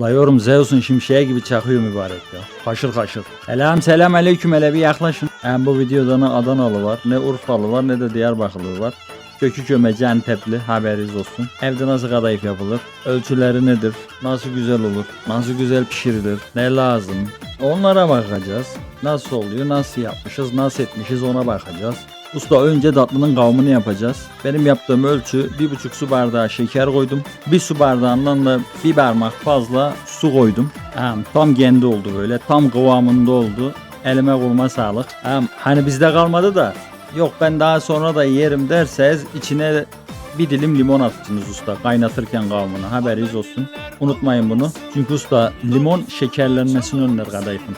La yorum Zeus'un şimşeği gibi çakıyor mübarek ya. Haşır haşır. Selam selam aleyküm hele bir yaklaşın. Hem bu videoda ne Adanalı var, ne Urfalı var, ne de Diyarbakırlı var. Kökü kömeci Antepli haberiniz olsun. Evde nasıl kadayıf yapılır? Ölçüleri nedir? Nasıl güzel olur? Nasıl güzel pişirilir? Ne lazım? Onlara bakacağız. Nasıl oluyor? Nasıl yapmışız? Nasıl etmişiz? Ona bakacağız. Usta önce tatlının kavamını yapacağız. Benim yaptığım ölçü bir buçuk su bardağı şeker koydum. Bir su bardağından da bir parmak fazla su koydum. Tam kendi oldu böyle. Tam kıvamında oldu. Elime koluma sağlık. Hani bizde kalmadı da yok ben daha sonra da yerim derseniz içine bir dilim limon atacaksınız usta kaynatırken kavamını haberiniz olsun. Unutmayın bunu. Çünkü usta limon şekerlenmesini önler kadayıfın.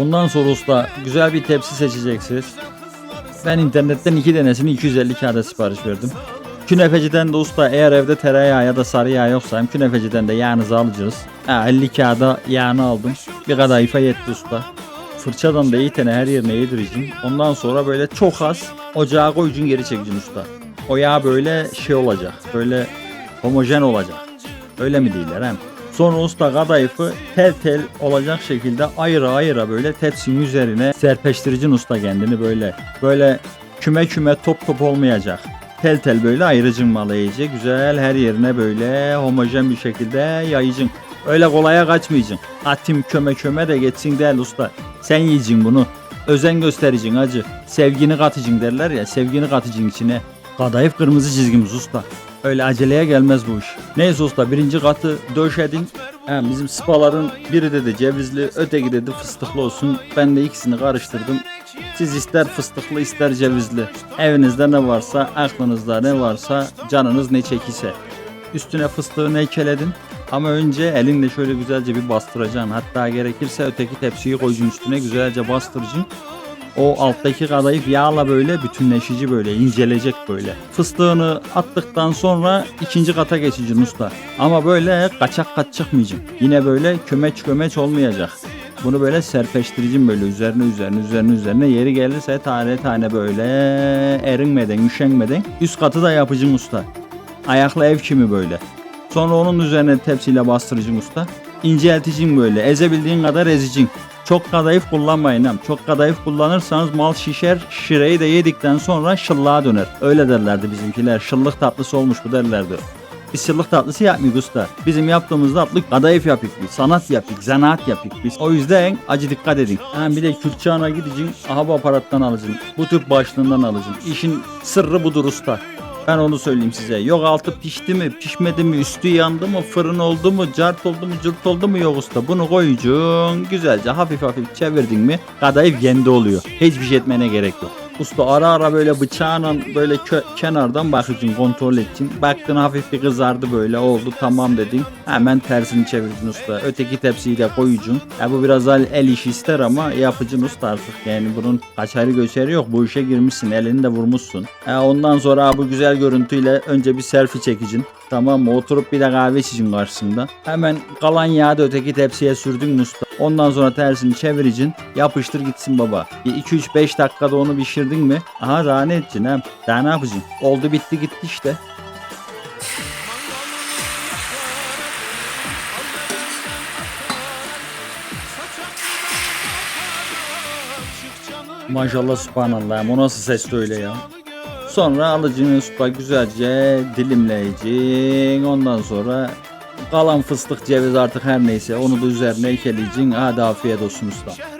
Ondan sonra usta güzel bir tepsi seçeceksiniz. Ben internetten iki denesini 250 kağıda sipariş verdim. Künefeciden de usta eğer evde tereyağı ya da sarı yağ yoksa hem künefeciden de yağınızı alacağız. Ha, 50 kağıda yağını aldım. Bir kadayıfa yetti usta. Fırçadan da iyi her yerine yedireceğim. Ondan sonra böyle çok az ocağa koyacaksın geri çekeceksin usta. O yağ böyle şey olacak. Böyle homojen olacak. Öyle mi değiller hem? Sonra usta kadayıfı tel tel olacak şekilde ayıra ayıra böyle tepsinin üzerine serpeştiricin usta kendini böyle. Böyle küme küme top top olmayacak. Tel tel böyle ayırıcın malı iyice güzel her yerine böyle homojen bir şekilde yayıcın. Öyle kolaya kaçmayacaksın. Atim köme köme de geçsin değil usta. Sen yiyeceksin bunu. Özen göstereceksin acı. Sevgini katacaksın derler ya. Sevgini katacaksın içine. Kadayıf kırmızı çizgimiz usta. Öyle aceleye gelmez bu iş. Neyse usta birinci katı döşedin. He, bizim spaların biri dedi cevizli, öteki dedi fıstıklı olsun. Ben de ikisini karıştırdım. Siz ister fıstıklı ister cevizli. Evinizde ne varsa, aklınızda ne varsa, canınız ne çekise. Üstüne fıstığı ekledin. Ama önce elinle şöyle güzelce bir bastıracaksın. Hatta gerekirse öteki tepsiyi koyacaksın üstüne güzelce bastıracaksın. O alttaki kadayıf yağla böyle bütünleşici böyle incelecek böyle. Fıstığını attıktan sonra ikinci kata geçeceksin usta. Ama böyle kaçak kaç çıkmayacaksın. Yine böyle kömeç kömeç olmayacak. Bunu böyle serpeştiricin böyle üzerine üzerine üzerine üzerine yeri gelirse tane tane böyle erinmeden üşenmeden üst katı da yapacaksın usta. Ayaklı ev kimi böyle. Sonra onun üzerine tepsiyle bastıracaksın usta. İncelteceksin böyle ezebildiğin kadar ezeceksin. Çok kadayıf kullanmayın hem. Çok kadayıf kullanırsanız mal şişer. Şireyi de yedikten sonra şıllığa döner. Öyle derlerdi bizimkiler. Şıllık tatlısı olmuş bu derlerdi. Biz şıllık tatlısı yapmıyoruz usta. Bizim yaptığımız tatlı kadayıf yapık biz. Sanat yapık, zanaat yapık biz. O yüzden acı dikkat edin. Yani bir de külçağına gideceksin. Aha bu aparattan alacaksın. Bu tüp başlığından alacaksın. İşin sırrı budur usta. Ben onu söyleyeyim size. Yok altı pişti mi, pişmedi mi, üstü yandı mı, fırın oldu mu, cart oldu mu, cırt oldu mu yok usta. Bunu koyacaksın. Güzelce hafif hafif çevirdin mi kadayıf kendi oluyor. Hiçbir şey etmene gerek yok. Usta ara ara böyle bıçağla böyle kö- kenardan bakacaksın kontrol edeceksin. Baktın hafif bir kızardı böyle oldu tamam dedin. Hemen tersini çevirdin usta. Öteki tepsiyi de koyacaksın. Ya bu biraz el, el işi ister ama yapıcın usta artık. Yani bunun kaçarı göçeri yok. Bu işe girmişsin elini de vurmuşsun. Ya ondan sonra bu güzel görüntüyle önce bir selfie çekeceksin. Tamam mı? Oturup bir de kahve içeceksin karşısında. Hemen kalan yağı da öteki tepsiye sürdün usta. Ondan sonra tersini çevireceksin. Yapıştır gitsin baba. Bir 2-3-5 dakikada onu pişirdin mi? Aha daha ne edeceksin hem? Daha ne yapacaksın? Oldu bitti gitti işte. Maşallah subhanallah. O nasıl ses öyle ya. Sonra alıcını usta güzelce dilimleyeceksin. Ondan sonra kalan fıstık ceviz artık her neyse onu da üzerine ekeleyeceksin. Hadi afiyet olsun usta.